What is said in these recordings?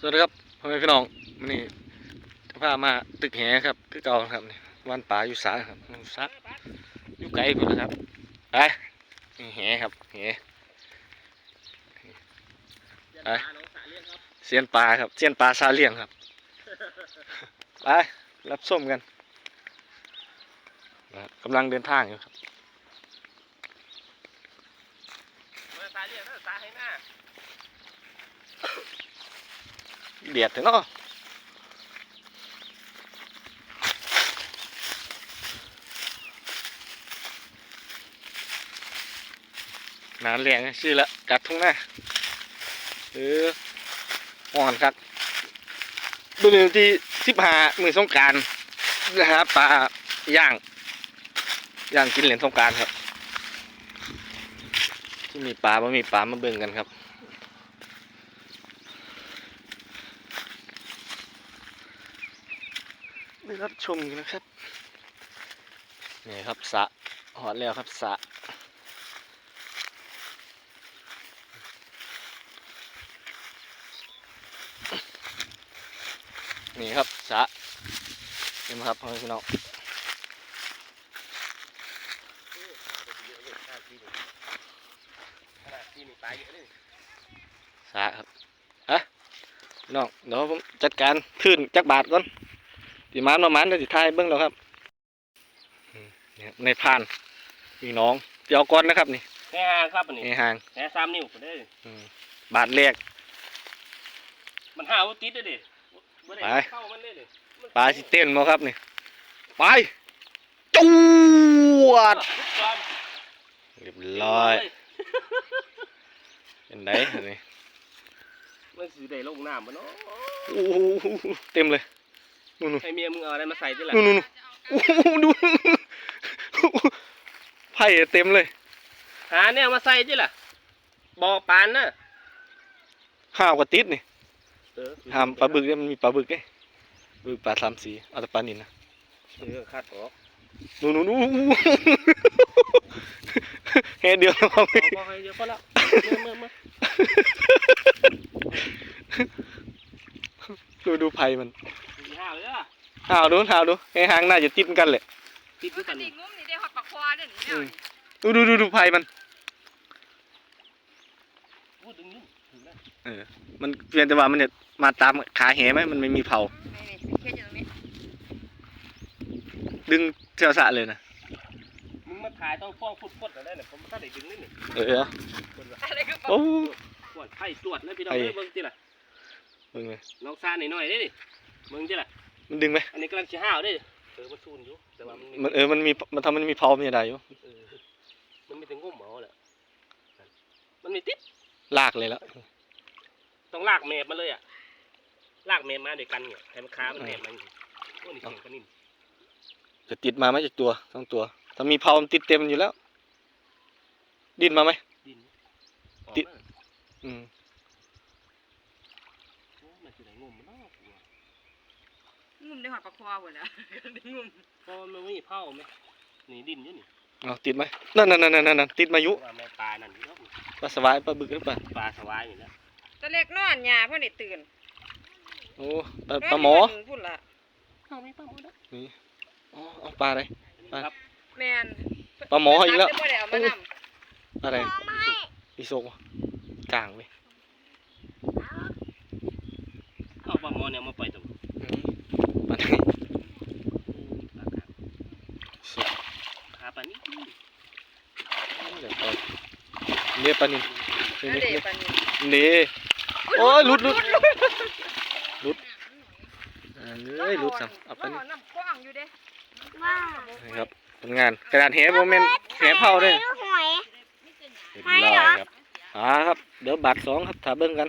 สวัสดีครับพ่อแม่พี่น้องวันนี้จะพามาตึกแหครับคือเก่าครับนี่วันป่าอยู่สาครับอยู่สาอยู่ไกลพุ่นนะครับไปแหครับแหไปเสียนปลาครับเสียนปลาซาเลียงครับไปรับส้มกันกำลังเดินทางอยู่ครับสาเรียกนะสาให้หน้า เดียดถึงเนาะนานแรงชื่อละกัดทุ่งหน้าเอออ่อนครับดูหนึ่งที่สิบห้ามือสงการนะฮะปลาย่าง ย่างกินเหรียญสงการครับ ที่มีปลาไม่มีปลามาเบิ่งกันครับ ได้รับชมกันนะครับนี่ครับสระหอดแล้วครับสระนี่ครับสระเห็นไหมครับพ่อแม่พี่น้องขนาดที่มีปลาเยอะเลยสระครับฮะพี่น้องเดี๋ยวผมจัดการขึ้นจักบาทก่อน ตีมันประมาณเดี๋ยวสิทายเบิ้งแล้วครับอืมนี่ครับในพานพี่น้องเดี๋ยวก่อนนะครับนี่แค่ห่างครับอันนี้ในห่างแค่สามนิ้วก็ได้อืมบาทแรกมันห้าวุติดเลยดิบ่ได้ไปเข้ามันเลยดิมันปลาสิเต้นมาครับนี่ไปจวดก่อนเรียบร้อยเป็นไงอันนี้มันสิได้ลงน้ำบ่เนาะโอ้โหเต็มเลย นู่นให้เมียมึงเอาอะไรมาใส่ดิล่ะนู่นนู่นนู่นโอ้โหดูไผ่เต็มเลย หาแนวมาใส่ดิล่ะบ่อปานน่ะห้าวกว่าติดนี่เออห้ามปลาบึกเนี่ยมันมีปลาบึกไงบึกปลาสามสีเอาแต่ปลานินนะเออคัดออกนู่นนู่นนู่นแค่เดียวแล้วครับบ่บ่ให้เดี๋ยวพอแล้วเมื่อเมื่อดูดูไผ่มันมีห้าเลย อะห้าวดูห้าวดูให้หางน่าจะติดกันเลยติดด้วยมักันนดิงุ้มนี่ได้หอดปากควาเด้อนี่อืเนี่ยมดูดูดูดูไผ่มันพูดดึงยุ่งถึงแล้วเออมันเพียงแต่ว่ามันเนี่ยมาตามขาแหไหมมันไม่มีเผานี่นี่เคสอยู่ตรงนี้ดึงเจ้าสะเลยนะมึงมาถ่ายต้องฟ้องฟุดฟดอะไรเนี่ยผมก็ได้ดึงนี่นี่เอออะไรก็โอ้ตรวจไข้ตรวจแล้วพี่น้องไอ้เอ้ยเบิ่งจิล่ะมึงไงน้องซาหน่อยๆได้ดิเบิ่งจิล่ะ มันดึงไหมอันนี้กำลังสิห้าวเด้เออมันซูนอยู่แต่ว่ามันมันเออมันมีมันทำมันมีเผามีอะไรอยู่เออมันมีแต่งมเหมาแหละมันมีติดลากเลยแล้วต้องลากแมบมาเลยอะลากแมบมาด้วยกันเนี่ยให้มันค้ามันแมบมาอยู่โอ้นี่เก่งปะนิ่มจะติดมาไหมจากตัวทั้งตัว ถ้ามีเผามันติดเต็มอยู่แล้ว ดิ้นมาไหมดินออกติดมาอืม โอ้มันสิได้งมมันเนาะกูว่างุ้ มได้หอดปาควาหมดแล้วงุ้มเพราะมันไม่มีเผาไหมนี่ดินอยู่นี่เอาติดไหมนั่นนั่นนั่นนั่นนั่นติดมายุเพราะว่าแม่ปลานั่นอยู่เนาะปลาสวายปลาบึกหรือเปล่าปลาสวายอยู่แล้วตะเล็กนอนหยาเพื่อนได้ตื่นโอ้ปลาปลาหมอนนยู่พุ่นละเอาไม่ปลาหมอเด้นี่อ๋อเอาปลาอะไรครับแมนปลาหมออีกแล้วอะไรอีโซกวะกลางเว้ยเอาปลาหมอเนี่ยมาปล่อยตรง อืมปลาไหน ปลากาด สุด หาปลานี้ เดี๋ยวปล่อย เรียปลานินนี่นั่นนี่เด็นี่ปันนี้นี่โอ้ยหลุดหลุดหลุดเอ้ยหลุดซ้ำเอาปลานินน้ำกว้างอยู่เด้ว้าวนี่ครับผลงานกระดาษแหโมเมนต์แหเผาด้วยหอยเรียบร้อยครับอ่าครับ เดี๋ยวบาทสองครับถ้าเบิ่งกัน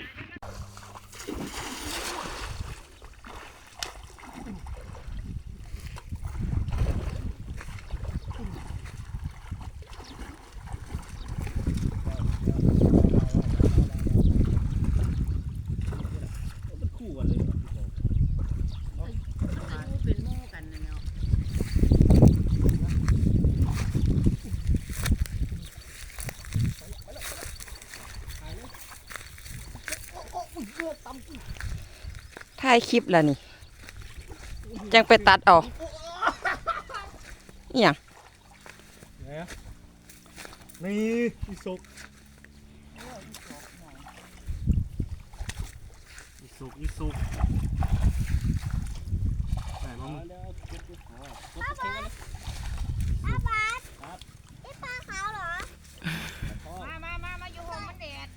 ถ่ายคลิปแล้วนี่ จังไปตัดเอาอหย่างนี่อีสุกอีสุกอีสุกไหนมามึงมามามามาอยู่ห้องมันแดด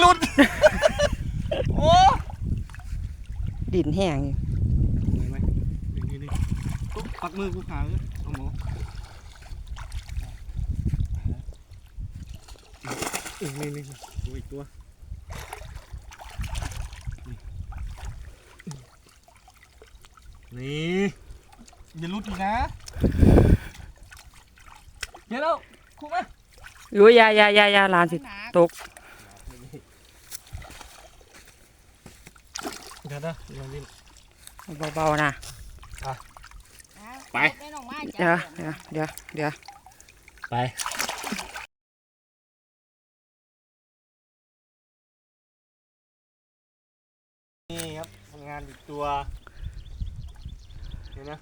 หลุดโอ้ดินแห้งอยู่ไหนไหมนี่นี่ปุ๊บปักมือกูขาเลยเอาหมออีกนี่นี่ตัวอีกตัวนี่อย่าหลุดอีกนะเดี๋ยวเราคุกมาอยู่อยาอยาอยาอยาหลานสิตก เดี๋ยวนะเดี๋ยวดิ้นเบาๆนะไปเดี๋ยวเดี๋ยวเดี๋ยวเดี๋ยวไปนี่ครับทำงานอีกตัวเห็นนะ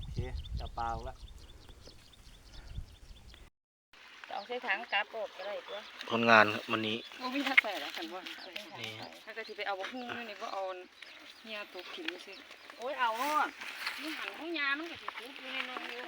โอเคจับปลาออกแล้ว เอาใส่ถังกลับโดดก็ได้ตัวผลงานวันนี้บ่มีทักใส่แล้วกันบ่นี่ถ้าก็สิไปเอาบ่ฮู้นี่นี่บ่เอาเนี่ยตกขิมซิโอ้ยเอาเนาะนี่หันของยามันก็สิทุบอยู่ในนองอยู่